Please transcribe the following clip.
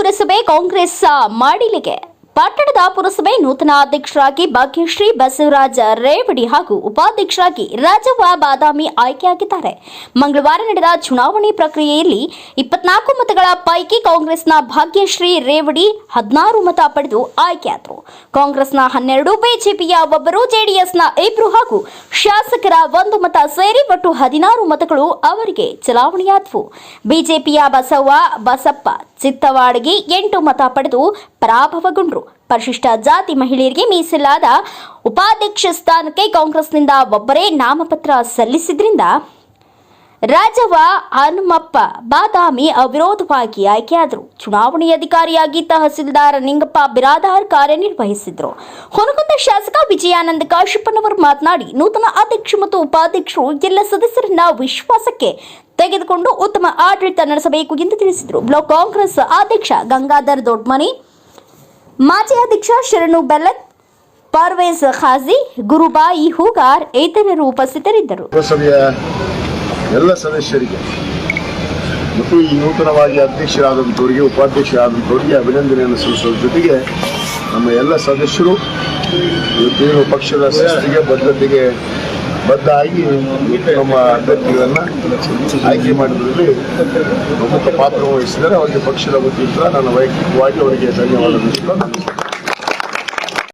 ಪುರಸಭೆ ಕಾಂಗ್ರೆಸ್ ಮಾಡಿಲಿಗೆ. ಪಟ್ಟಣದ ಪುರಸಭೆ ನೂತನ ಅಧ್ಯಕ್ಷರಾಗಿ ಭಾಗ್ಯಶ್ರೀ ಬಸವರಾಜ ರೇವಡಿ ಹಾಗೂ ಉಪಾಧ್ಯಕ್ಷರಾಗಿ ರಾಜವ್ವ ಬಾದಾಮಿ ಆಯ್ಕೆಯಾಗಿದ್ದಾರೆ. ಮಂಗಳವಾರ ನಡೆದ ಚುನಾವಣೆ ಪ್ರಕ್ರಿಯೆಯಲ್ಲಿ ಇಪ್ಪತ್ನಾಲ್ಕು ಮತಗಳ ಪೈಕಿ ಕಾಂಗ್ರೆಸ್ನ ಭಾಗ್ಯಶ್ರೀ ರೇವಡಿ ಹದಿನಾರು ಮತ ಪಡೆದು ಆಯ್ಕೆಯಾದರು. ಕಾಂಗ್ರೆಸ್ನ ಹನ್ನೆರಡು, ಬಿಜೆಪಿಯ ಒಬ್ಬರು, ಜೆಡಿಎಸ್ನ ಇಬ್ರು ಹಾಗೂ ಶಾಸಕರ ಒಂದು ಮತ ಸೇರಿ ಒಟ್ಟು ಹದಿನಾರು ಮತಗಳು ಅವರಿಗೆ ಚಲಾವಣೆಯಾದವು. ಬಿಜೆಪಿಯ ಬಸವ್ವ, ಬಸಪ್ಪ ಚಿತ್ತವಾಡಗಿ ಎಂಟು ಮತ ಪಡೆದು ಪರಾಭವಗೊಂಡರು. ಪರಿಶಿಷ್ಟ ಜಾತಿ ಮಹಿಳೆಯರಿಗೆ ಮೀಸಲಾದ ಉಪಾಧ್ಯಕ್ಷ ಸ್ಥಾನಕ್ಕೆ ಕಾಂಗ್ರೆಸ್ನಿಂದ ಒಬ್ಬರೇ ನಾಮಪತ್ರ ಸಲ್ಲಿಸಿದ್ರಿಂದ ರಾಜವ್ವ, ಹನುಮಪ್ಪ ಬಾದಾಮಿ ಅವಿರೋಧವಾಗಿ ಆಯ್ಕೆಯಾದರು. ಚುನಾವಣೆ ಅಧಿಕಾರಿಯಾಗಿ ತಹಸೀಲ್ದಾರ್ ನಿಂಗಪ್ಪ ಬಿರಾದಾರ್ ಕಾರ್ಯನಿರ್ವಹಿಸಿದ್ರು. ಹೊನಗುಂದ ಶಾಸಕ ವಿಜಯಾನಂದ ಕಾಶಪ್ಪನವರು ಮಾತನಾಡಿ, ನೂತನ ಅಧ್ಯಕ್ಷ ಮತ್ತು ಉಪಾಧ್ಯಕ್ಷರು ಎಲ್ಲ ಸದಸ್ಯರನ್ನ ವಿಶ್ವಾಸಕ್ಕೆ ತೆಗೆದುಕೊಂಡು ಉತ್ತಮ ಆಡಳಿತ ನಡೆಸಬೇಕು ಎಂದು ತಿಳಿಸಿದರು. ಬ್ಲಾಕ್ ಕಾಂಗ್ರೆಸ್ ಅಧ್ಯಕ್ಷ ಗಂಗಾಧರ್ ದೊಡ್ಮನಿ, ಮಾಜಿ ಅಧ್ಯಕ್ಷ ಶರಣು ಬೆಲ್ಲತ್ ಪರ್ವೇಜ್ ಖಾಜಿ, ಗುರುಬಾಯಿ ಹೂಗಾರ್, ಇತರರು ಉಪಸ್ಥಿತರಿದ್ದರು. ಎಲ್ಲ ಸದಸ್ಯರಿಗೆ ಮತ್ತು ಈ ನೂತನವಾಗಿ ಅಧ್ಯಕ್ಷರಾದಂಥವರಿಗೆ, ಉಪಾಧ್ಯಕ್ಷರಾದಂಥವರಿಗೆ ಅಭಿನಂದನೆಯನ್ನು ಸಲ್ಲಿಸೋದ್ರ ಜೊತೆಗೆ ನಮ್ಮ ಎಲ್ಲ ಸದಸ್ಯರು ಇವತ್ತೇನು ಪಕ್ಷದ ಸದಸ್ಯರಿಗೆ ಬದ್ಧತೆಗೆ ಬದ್ಧ ಆಗಿ ಇವತ್ತು ನಮ್ಮ ಅಭ್ಯರ್ಥಿಗಳನ್ನು ಆಯ್ಕೆ ಮಾಡಿದ್ರಲ್ಲಿ ಪ್ರಮುಖ ಪಾತ್ರ ವಹಿಸಿದರೆ ಅವರಿಗೆ ಪಕ್ಷದ ವತಿಯಿಂದ ನಾನು ವೈಯಕ್ತಿಕವಾಗಿ ಅವರಿಗೆ ಧನ್ಯವಾದ